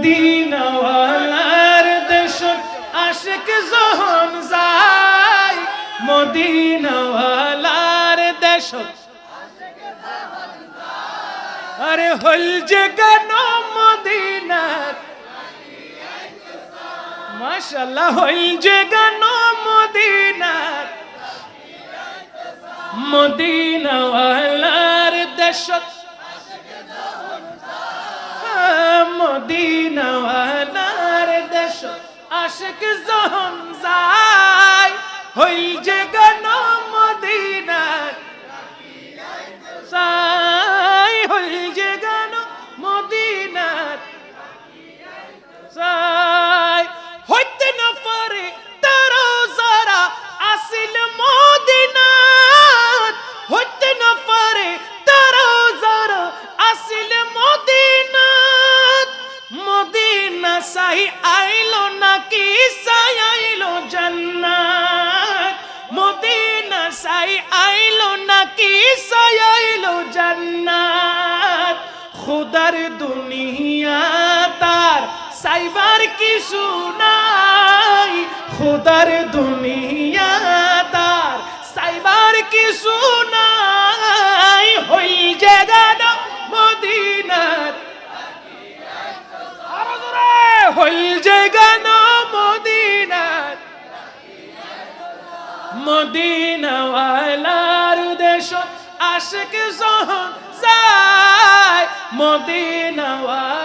মদিনাওয়ালার দেশ, আশিক জহন যায়। মদিনাওয়ালার দেশ, আরে হল যে গান মদিনার? মাশাল্লাহ হল যে গান মদিনার? মদিনাওয়ালার দেশত আশিক জহন যায়? হইল যে নাকি জান্নাত, খুদার দুনিয়া তার সাইবার কিছু নাই। খুদার দুনিয়া তার সাইবার কিছু নাই। হই আরও জোরে। হই মদিনার মদিনাওয়ালার দেশ আশিক জহন যায় মদিনাওয়ালার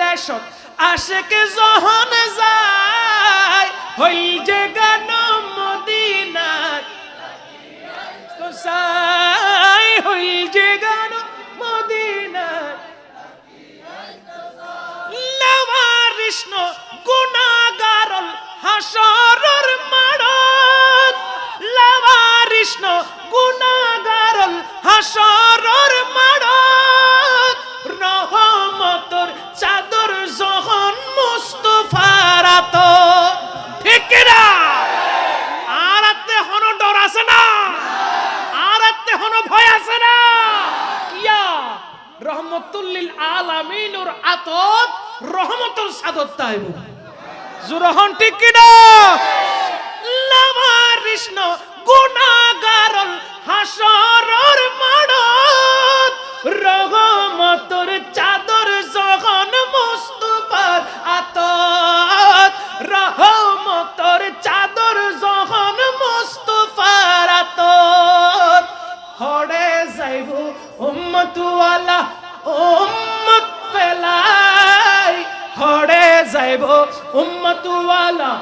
দেশত আশিক জহন যায় হইল যে গান মদিনার তো সাই রহমতুল্লিল আলামিনুর আতত রহমতুল সাদত তাইব। জুরহন ঠিক কিনা? লামারিষ্ণ গুনাগারল হাসরর মাড়ত রহমতর চাদর জগন মুস্তফার আতত, রহমতর চাদর জগন মুস্তফার আতত। হড়ে যাইব উম্মতওয়ালা উম্মত ফেলাই হড়ে যাইব। উম্মতওয়ালা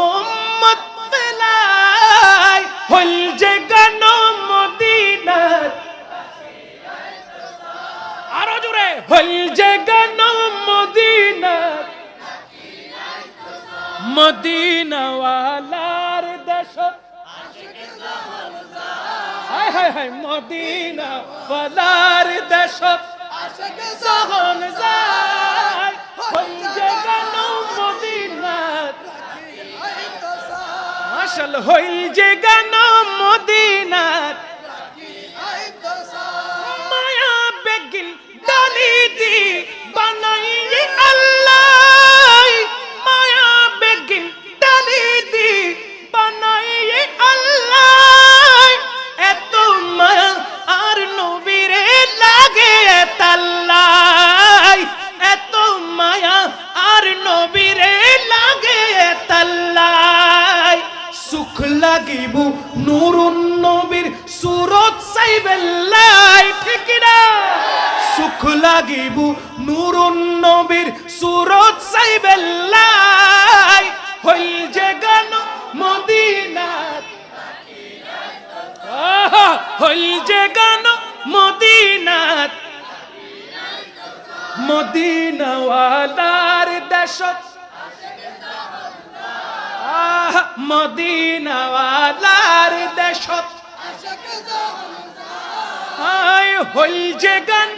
উম্মত ফেলাই হল যে গান মদিনার আরও জোরে হল যে গান মদিনার মদিনাওয়ালার দেশত হায় হায় হায় মদিনা বলার দেশত সহন যায় হইজে গান মদিনাত আসল হইজে গান মদিনাত নুরুন নবীর সুরত সাইবেল্লাই ঠিক সুখ লাগিব নুরুন নবীর সুরত সাইবেল্লাই হই যে গান মদিনাত আহা, হই যে গান মদিনাত মদিনাওয়ালার দেশত মদিনাওয়ালার দেশত। হইল হই যে গান